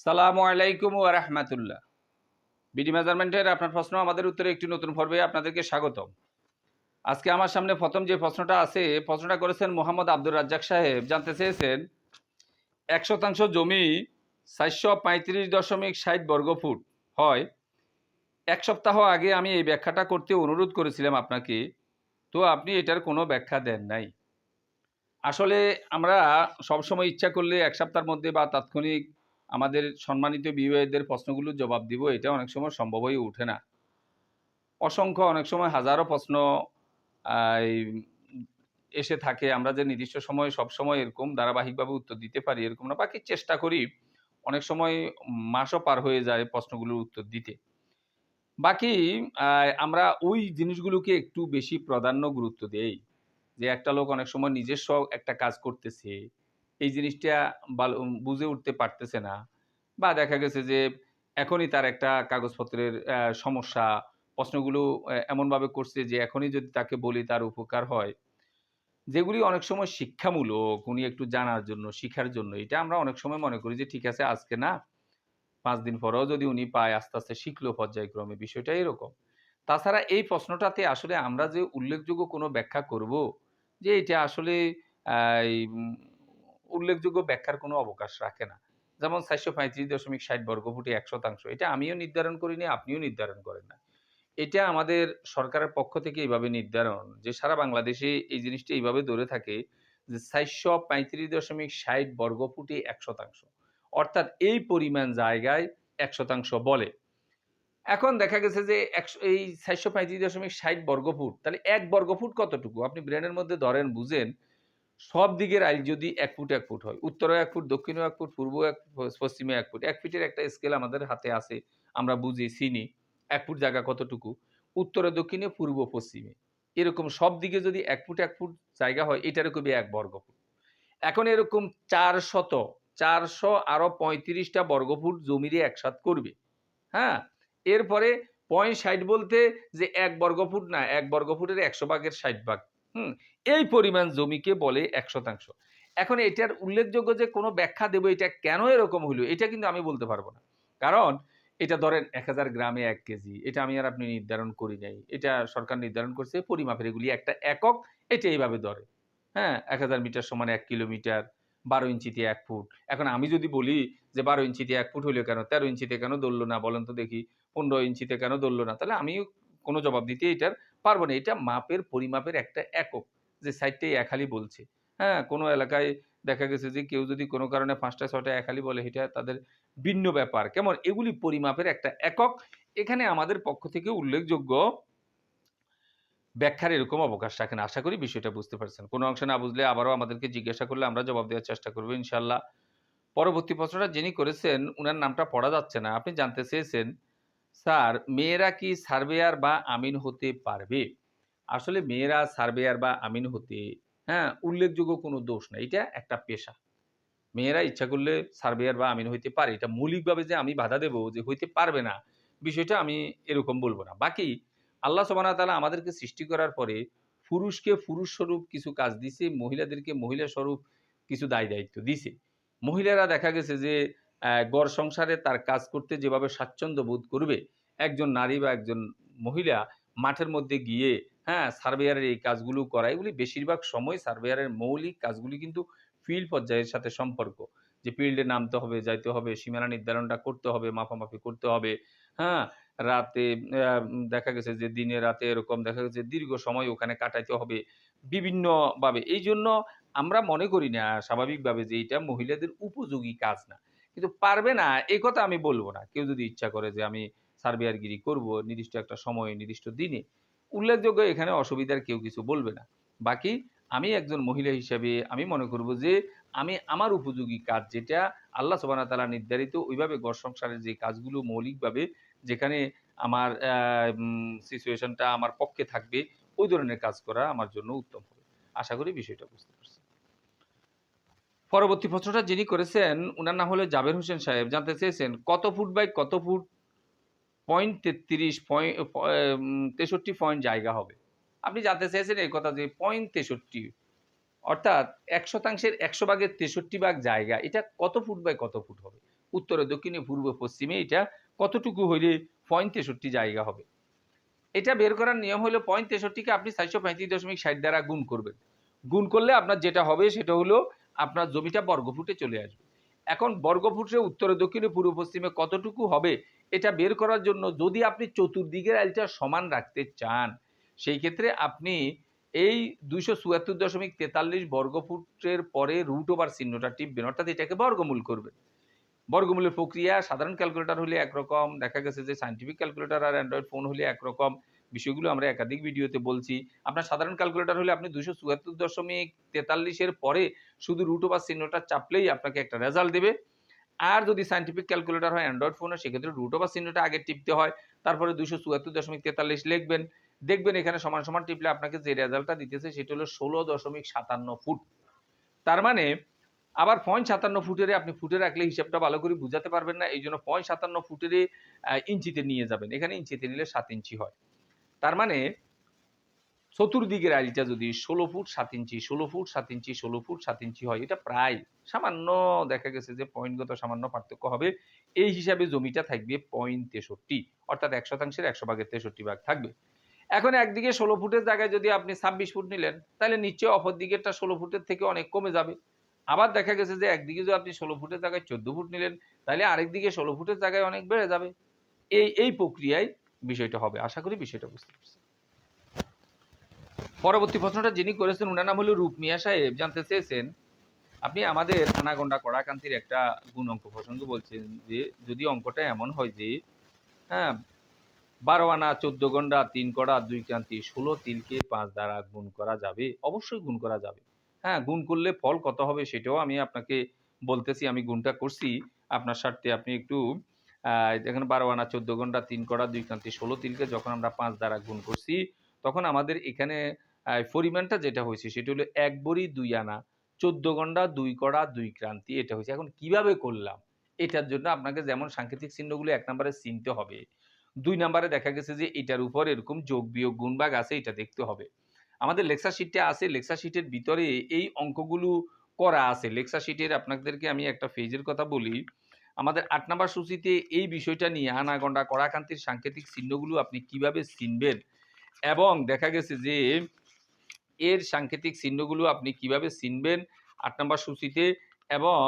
সালামু আলাইকুম ওয়া রাহমাতুল্লাহ। বিডি মেজারমেন্টের আপনার প্রশ্ন, আমাদের উত্তরে একটি নতুন পর্বে আপনাদেরকে স্বাগতম। আজকে আমার সামনে প্রথম যে প্রশ্নটা আছে প্রশ্নটা করেছেন মোহাম্মদ আব্দুর রাজ্জাক সাহেব। জানতে চেয়েছেন, এক শতাংশ জমি চারশো পঁয়ত্রিশ দশমিক ষাট বর্গফুট হয়। এক সপ্তাহ আগে আমি এই ব্যাখ্যাটা করতে অনুরোধ করেছিলাম আপনাকে, তো আপনি এটার কোনো ব্যাখ্যা দেন নাই। আসলে আমরা সবসময় ইচ্ছা করলে এক সপ্তাহের মধ্যে বা তাৎক্ষণিক আমাদের সম্মানিত বিবাহীদের প্রশ্নগুলোর জবাব দিব, এটা অনেক সময় সম্ভব হয়ে ওঠে না। অসংখ্য, অনেক সময় হাজারো প্রশ্ন এসে থাকে, আমরা যে নির্দিষ্ট সময়ে, সব সময় এরকম ধারাবাহিকভাবে উত্তর দিতে পারি, এরকম না, বাকি চেষ্টা করি, অনেক সময় মাসও পার হয়ে যায় প্রশ্নগুলোর উত্তর দিতে। বাকি আমরা ওই জিনিসগুলোকে একটু বেশি প্রাধান্য গুরুত্ব দেই, যে একটা লোক অনেক সময় নিজস্ব একটা কাজ করতেছে এই জিনিসটা ভালো বুঝে উঠতে পারতেছে না বা দেখা গেছে যে এখনই তার একটা কাগজপত্রের সমস্যা, প্রশ্নগুলো এমনভাবে করছে যে এখনই যদি তাকে বলি তার উপকার হয়। যেগুলি অনেক সময় শিক্ষামূলক, উনি একটু জানার জন্য, শিখার জন্য, এটা আমরা অনেক সময় মনে করি যে ঠিক আছে, আজকে না, পাঁচ দিন পরেও যদি উনি পায়, আস্তে আস্তে শিখলো পর্যায়ক্রমে বিষয়টা এরকম। তাছাড়া এই প্রশ্নটাতে আসলে আমরা যে উল্লেখযোগ্য কোনো ব্যাখ্যা করব, যে এটা আসলে উল্লেখযোগ্য ব্যাখ্যার কোনো অবকাশ রাখে না। যেমন চারশো পঁয়ত্রিশ দশমিক ষাট বর্গফুটে এক শতাংশ। এটা আমিও নির্ধারণ করিনি, আপনিও নির্ধারণ করেন না। এটা আমাদের সরকারের পক্ষ থেকে এইভাবে নির্ধারণ যে সারা বাংলাদেশে এই জিনিসটা এইভাবে ধরে থাকে যে চারশো পঁয়ত্রিশ দশমিক ষাট বর্গফুটে এক শতাংশ। অর্থাৎ এই পরিমাণ জায়গায় এক শতাংশ বলে। এখন দেখা গেছে যে একশো, এই চারশো পঁয়ত্রিশ দশমিক ষাট বর্গফুট তাহলে এক বর্গফুট কতটুকু? আপনি ব্রেনের মধ্যে ধরেন, বুঝেন সব দিকের আইল যদি এক ফুট এক ফুট হয়। উত্তরে এক ফুট দক্ষিণে এক ফুট পূর্ব এক ফুট, পশ্চিমে এক ফুট। এক ফিটের একটা স্কেল আমাদের হাতে আছে আমরা বুঝি চিনি। এক ফুট জায়গা কতটুকু? উত্তরে দক্ষিণে পূর্ব পশ্চিমে। এরকম সব দিকে যদি এক ফুট এক ফুট জায়গা হয় এটার কবি এক বর্গফুট। এখন এরকম চারশত চারশো আরও পঁয়ত্রিশটা বর্গফুট জমিরে একসাথ করবে। হ্যাঁ? এরপরে পয়েন্ট ষাট বলতে যে এক বর্গফুট না এক বর্গফুটের একশো ভাগের ষাট ভাগ। হুম, এই পরিমাণ জমিকে বলে এক শতাংশ। এখন এটার উল্লেখযোগ্য যে কোনো ব্যাখ্যা দেবো এটা কেন এরকম হলো এটা কিন্তু আমি বলতে পারব না। কারণ এটা ধরেন এক হাজার গ্রামে এক কেজি, এটা আমি আর আপনি নির্ধারণ করি নাই। এটা সরকার নির্ধারণ করছে পরিমাপের এগুলি একটা একক, এটা এইভাবে ধরে। হ্যাঁ এক হাজার মিটার সমান এক কিলোমিটার, বারো ইঞ্চিতে এক ফুট। এখন আমি যদি বলি যে বারো ইঞ্চিতে এক ফুট হইল কেন, তেরো ইঞ্চিতে কেন ধরলো না বলেন তো দেখি, পনেরো ইঞ্চিতে কেন ধরলো না, তাহলে আমি কোনো জবাব দিতে এটার পারব না। এটা মাপের, পরিমাপের একটা একক যে সাইডটাই একালি বলছে। হ্যাঁ কোনো এলাকায় দেখা গেছে যে কেউ যদি কোনো কারণে পাঁচটা ছটা একালি বলে, এটা তাদের ভিন্ন ব্যাপার। কেমন? এগুলি পরিমাপের একটা একক। এখানে আমাদের পক্ষ থেকে উল্লেখযোগ্য ব্যাখ্যার এরকম অবকাশ রাখেন। আশা করি বিষয়টা বুঝতে পারছেন। কোনো অংশ না বুঝলে আবারও আমাদেরকে জিজ্ঞাসা করলে আমরা জবাব দেওয়ার চেষ্টা করব ইনশাল্লাহ পরবর্তী প্রশ্নটা যিনি করেছেন, উনার নামটা পড়া যাচ্ছে না। আপনি জানতে চেয়েছেন স্যার, মেয়েরা কি সার্ভেয়ার বা আমিন হতে পারবে? আসলে মেয়েরা সার্ভেয়ার বা আমিন হতে হ্যাঁ উল্লেখযোগ্য কোনো দোষ না এটা একটা পেশা। মেয়েরা ইচ্ছা করলে সার্ভেয়ার বা আমিন হইতে পারে, এটা মৌলিকভাবে যে আমি বাধা দেব যে হইতে পারবে না, বিষয়টা আমি এরকম বলব না। বাকি, আল্লাহ সবানা তালা আমাদেরকে সৃষ্টি করার পরে পুরুষকে পুরুষ স্বরূপ কিছু কাজ দিছে, মহিলাদেরকে মহিলা স্বরূপ কিছু দায় দায়িত্ব দিছে। মহিলারা দেখা গেছে যে গড় সংসারে তার কাজ করতে যেভাবে স্বাচ্ছন্দ্য বোধ করবে, একজন নারী বা একজন মহিলা মাঠের মধ্যে গিয়ে হ্যাঁ সার্ভেয়ারের এই কাজগুলো করা, এগুলি বেশিরভাগ সময় সার্ভেয়ারের মৌলিক কাজগুলি কিন্তু ফিল্ড পর্যায়ের সাথে সম্পর্ক। যে ফিল্ডে নামতে হবে, যাইতে হবে, সীমানা নির্ধারণটা করতে হবে, মাপামাপি করতে হবে হ্যাঁ রাতে দেখা গেছে যে দিনে রাতে এরকম দেখা গেছে দীর্ঘ সময় ওখানে কাটাইতে হবে, বিভিন্নভাবে। এই জন্য আমরা মনে করি না স্বাভাবিকভাবে যে এটা মহিলাদের উপযোগী কাজ না। কিন্তু পারবে না এই কথা আমি বলব না। কেউ যদি ইচ্ছা করে যে আমি সার্ভেয়ারগিরি করব, নির্দিষ্ট একটা সময়, নির্দিষ্ট দিনে, উল্লেখযোগ্য এখানে অসুবিধার কেউ কিছু বলবে না। বাকি, আমি একজন মহিলা হিসেবে আমি মনে করব যে, আমি আমার উপযোগী কাজ যেটা আল্লাহ সোবানা তালা নির্ধারিত, ওইভাবে ঘর সংসারের যে কাজগুলো মৌলিকভাবে যেখানে আমার সিচুয়েশনটা আমার পক্ষে থাকবে, ওই ধরনের কাজ করা আমার জন্য উত্তম হবে। আশা করি বিষয়টা বুঝতে পরবর্তী প্রশ্নটা যিনি করেছেন ওনার নাম হলো জাবের হোসেন সাহেব। জানতে চেয়েছেন, কত ফুট বাই কত ফুট পয়েন্ট তেত্রিশ পয়েন্ট তেষট্টি পয়েন্ট জায়গা হবে? আপনি জানতে চেয়েছেন এই কথা যে পয়েন্ট তেষট্টি, অর্থাৎ এক শতাংশের একশো ভাগের তেষট্টি ভাগ জায়গা, এটা কত ফুট বাই কত ফুট হবে? উত্তরে, দক্ষিণে, পূর্ব, পশ্চিমে এটা কতটুকু হইলে পয়েন্ট তেষট্টি জায়গা হবে? এটা বের করার নিয়ম হলো পয়েন্ট তেষট্টিকে আপনি চারশো পঁয়ত্রিশ দশমিক ষাট দ্বারা গুণ করবেন। গুণ করলে আপনার যেটা হবে সেটা হলো আপনার জমিটা বর্গফুটে চলে আসবে। এখন বর্গফুটে উত্তরে দক্ষিণে পূর্ব পশ্চিমে কতটুকু হবে এটা বের করার জন্য যদি আপনি চতুর্দিকের আইলটা সমান রাখতে চান, সেই ক্ষেত্রে আপনি এই দুইশো চুয়াত্তর দশমিক তেতাল্লিশ বর্গফুটের পরে রুট ওভার চিহ্নটা টিপবেন। অর্থাৎ এটাকে বর্গমূল করবেন। বর্গমূলের প্রক্রিয়া, সাধারণ ক্যালকুলেটর হলে একরকম, দেখা গেছে যে সাইন্টিফিক ক্যালকুলেটর আর অ্যান্ড্রয়েড ফোন হলে একরকম। বিষয়গুলো আমরা একাধিক ভিডিওতে বলছি। আপনার সাধারণ ক্যালকুলেটর হলে আপনি দুশো চুয়াত্তর দশমিক তেতাল্লিশের পরে শুধু রুট ওভার চিহ্নটা চাপলেই আপনাকে একটা রেজাল্ট দেবে। আর যদি সাইন্টিফিক ক্যালকুলেটর হয় অ্যান্ড্রয়েড ফোনে সেক্ষেত্রে রুট ওভার চিহ্নটা আগে টিপতে হয়। তারপরে দুশো চুয়াত্তর দশমিক তেতাল্লিশ লিখবেন। দেখবেন এখানে সমান সমান টিপলে আপনাকে যে রেজাল্টটা দিতেছে, সেটা হলো ষোলো দশমিক সাতান্ন ফুট। তার মানে আবার পয়েন্ট সাতান্ন ফুটেরে আপনি ফুটে রাখলে হিসাবটা ভালো করে বুঝাতে পারবেন না। এই জন্য পয়েন্ট সাতান্ন ফুটেরে ইঞ্চিতে নিয়ে যাবেন। এখানে ইঞ্চিতে নিলে সাত ইঞ্চি হয়। তার মানে চতুর্দিকের আইলটা যদি ষোলো ফুট সাত ইঞ্চি, ষোলো ফুট সাত ইঞ্চি, ষোলো ফুট সাত ইঞ্চি হয়, এটা প্রায় সামান্য দেখা গেছে যে পয়েন্টগত সামান্য পার্থক্য হবে। এই হিসাবে জমিটা থাকবে পয়েন্ট তেষট্টি, অর্থাৎ এক শতাংশের একশো ভাগের তেষট্টি ভাগ থাকবে। এখন একদিকে ষোলো ফুটের জায়গায় যদি আপনি ছাব্বিশ ফুট নিলেন, তাহলে নিশ্চয়ই অপর দিকেরটা ষোলো ফুটের থেকে অনেক কমে যাবে। আবার দেখা গেছে যে একদিকে যদি আপনি ষোলো ফুটের জায়গায় চোদ্দ ফুট নিলেন, তাহলে আরেকদিকে ষোলো ফুটের জায়গায় অনেক বেড়ে যাবে। এই এই প্রক্রিয়ায় বিষয়টা হবে। আশা করি বিষয়টা বুঝতে পারছি পরবর্তী প্রশ্নটা যিনি করেছেন, উনার নাম হলো রূপ মিয়া সাহেব। জানতে চেয়েছেন, আপনি আমাদের আনাগন্ডা কড়াকান্তির একটা গুণ অঙ্ক প্রসঙ্গ বলছেন যে, যদি অঙ্কটা এমন হয় যে হ্যাঁ বারো আনা, চোদ্দ গন্ডা, তিন কড়া, দুই ক্রান্তি, ষোলো তিলকে পাঁচ দ্বারা গুণ করা যাবে। অবশ্যই গুণ করা যাবে। হ্যাঁ গুণ করলে ফল কত হবে সেটাও আমি আপনাকে বলতেছি, আমি গুণটা করছি। আপনার স্বার্থে আপনি একটু এখানে বারো আনা, চোদ্দ ঘণ্টা তিন কড়া দুই ক্রান্তি ষোলো তিলকে যখন আমরা পাঁচ দ্বারা গুণ করছি, তখন আমাদের এখানে পরিমাণটা যেটা হয়েছে সেটা হলো এক বড়ি দুই আনা, চোদ্দ ঘণ্টা দুই কড়া দুই ক্রান্তি, এটা হয়েছে। এখন কীভাবে করলাম? এটার জন্য আপনাকে যেমন সাংকেতিক চিহ্নগুলো এক নম্বরে চিনতে হবে। দুই নম্বরে দেখা গেছে যে এটার উপর এরকম যোগ বিয়োগ গুণ ভাগ আছে, এটা দেখতে হবে। আমাদের লেকচার শিটটা আছে, লেকচার শিটের ভিতরে এই অঙ্কগুলো করা আছে। লেকচার শিটের আপনাদেরকে আমি একটা ফেজের কথা বলি। আমাদের আট নম্বর সূচিতে এই বিষয়টা নিয়ে আনাগন্ডা কড়াকান্তির সাংকেতিক চিহ্নগুলো আপনি কীভাবে চিনবেন? এবং দেখা গেছে যে এর সাংকেতিক চিহ্নগুলো আপনি কীভাবে চিনবেন আট নম্বর সূচিতে? এবং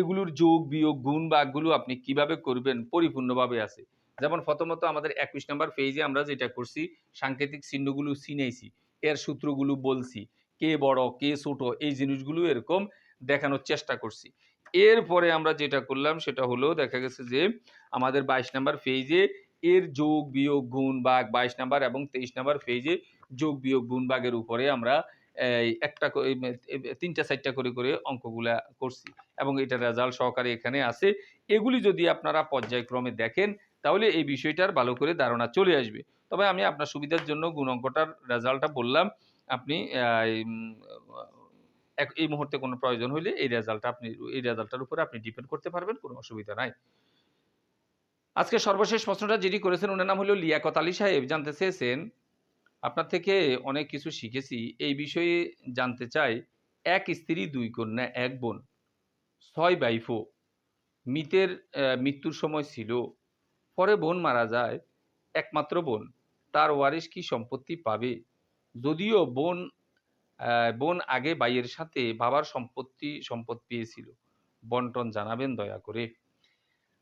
এগুলোর যোগ, বিয়োগ, গুণ বাগগুলো আপনি কীভাবে করবেন পরিপূর্ণভাবে আছে? যেমন প্রথমত আমাদের একুশ নম্বর পেজে আমরা যেটা করছি, সাংকেতিক চিহ্নগুলো চিনেছি, এর সূত্রগুলো বলছি, কে বড়, কে ছোট, এই জিনিসগুলো এরকম দেখানোর চেষ্টা করছি। এরপরে আমরা যেটা করলাম সেটা হলো, দেখা গেছে যে আমাদের বাইশ নাম্বার পেজে এর যোগ বিয়োগ গুণ বাগ বাইশ নাম্বার এবং তেইশ নাম্বার পেজে যোগ বিয়োগ গুণ বাগের উপরে আমরা একটা তিনটা চারটা করে করে অঙ্কগুলা করছি এবং এটা রেজাল্ট সহকারে এখানে আছে। এগুলি যদি আপনারা পর্যায়ক্রমে দেখেন, তাহলে এই বিষয়টার ভালো করে ধারণা চলে আসবে। তবে আমি আপনার সুবিধার জন্য গুণ অঙ্কটার রেজাল্টটা বললাম। আপনি এই, মুহূর্তে কোনো প্রয়োজন হলে এই রেজাল্টটা আপনি এই রেজাল্টটার উপরে আপনি ডিপেন্ড করতে পারবেন কোনো অসুবিধা নাই। আজকে সর্বশেষ প্রশ্নটা যিনি করেছেন ওনার নাম হলো লিয়াকত আলী সাহেব। জানতে চেয়েছেন আপনার থেকে অনেক কিছু শিখেছি। এই বিষয়ে জানতে চাই এক স্ত্রী দুই কন্যা এক বোন ছয় বাইফো মিতের মৃত্যুর সময় ছিল পরে বোন মারা যায় একমাত্র বোন তার ওয়ারিশ কি সম্পত্তি পাবে? যদিও বোন বোন আগে বাইয়ের সাথে বাবার সম্পত্তি, সম্পদ পেয়েছিল। বন্টন জানাবেন দয়া করে।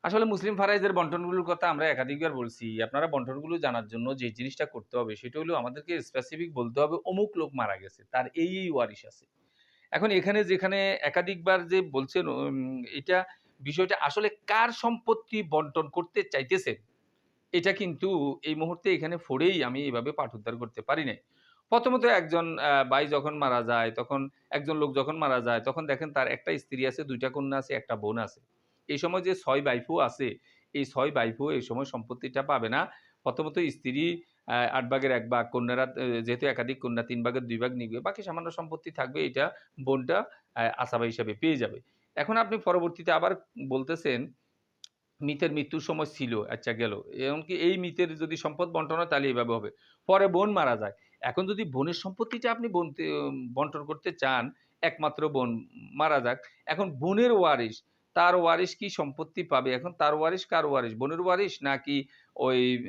আসলে মুসলিম ফারাইজের বন্টনগুলোর কথা আমরা একাধিকবার বলছি। আপনারা বন্টনগুলো জানার জন্য যে জিনিসটা করতে হবে, সেটা হলো আমাদেরকে স্পেসিফিক বলতে হবে, অমুক লোক মারা গেছে, তার এই এই ওয়ারিশ আছে। এখন এখানে যেখানে একাধিকবার যে বলছেন এটা বিষয়টা আসলে কার সম্পত্তি বন্টন করতে চাইতেছেন, এটা কিন্তু এই মুহূর্তে এখানে ফোড়েই আমি এইভাবে পাঠ উদ্ধার করতে পারি নাই। প্রথমত একজন ভাই যখন মারা যায়, তখন একজন লোক যখন মারা যায়, তখন দেখেন তার একটা স্ত্রী আছে, দুইটা কন্যা আছে, একটা বোন আছে। এই সময় যে ছয় বাইফু আছে, এই ছয় বাইফু এই সময় সম্পত্তিটা পাবে না। প্রথমত স্ত্রী আট ভাগের এক ভাগ, কন্যারা যেহেতু একাধিক কন্যা, তিন ভাগের দুই ভাগ নিবে, বাকি সামান্য সম্পত্তি থাকবে, এটা বোনটা আসাবা হিসাবে পেয়ে যাবে। এখন আপনি পরবর্তীতে আবার বলতেছেন মিতের মৃত্যুর সময় ছিল আচ্ছা গেল। এমনকি এই মিতের যদি সম্পদ বন্টন হয়, তাহলে এইভাবে হবে। পরে বোন মারা যায়। এখন যদি বোনের সম্পত্তিটা আপনি বনতে- বন্টন করতে চান, একমাত্র বোন, মারা যাক, এখন বোনের ওয়ারিশ, তার ওয়ারিশ কি সম্পত্তি পাবে? এখন তার ওয়ারিশ কার ওয়ারিশ? বোনের ওয়ারিশ নাকি ওই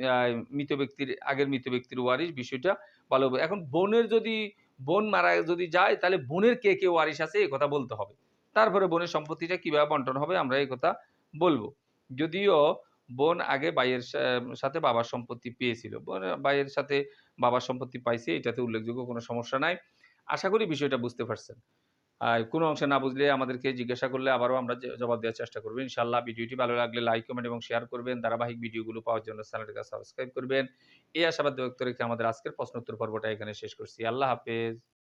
মৃত ব্যক্তির, আগের মৃত ব্যক্তির ওয়ারিশ? বিষয়টা ভালো হবে। এখন বোনের যদি, বোন মারা যদি যায়, তাহলে বোনের কে কে ওয়ারিশ আছে এই কথা বলতে হবে। তারপরে বোনের সম্পত্তিটা কীভাবে বন্টন হবে আমরা এই কথা বলব। যদিও বোন আগে ভাইয়ের সাথে বাবার সম্পত্তি পেয়েছিল। বোন ভাইয়ের সাথে বাবার সম্পত্তি পাইছে, এটাতে উল্লেখযোগ্য কোনো সমস্যা নাই। আশা করি বিষয়টা বুঝতে পারছেন। আর কোনো অংশে না বুঝলে আমাদেরকে জিজ্ঞাসা করলে আবারও আমরা জবাব দেওয়ার চেষ্টা করব। ইনশাল্লাহ ভিডিওটি ভালো লাগলে লাইক, কমেন্ট এবং শেয়ার করবেন। ধারাবাহিক ভিডিওগুলো পাওয়ার জন্য চ্যানেলটিকে সাবস্ক্রাইব করবেন। এই আশাবাদ ব্যক্ত রেখে আমাদের আজকের প্রশ্নোত্তর পর্বটা এখানে শেষ করছি। আল্লাহ হাফেজ।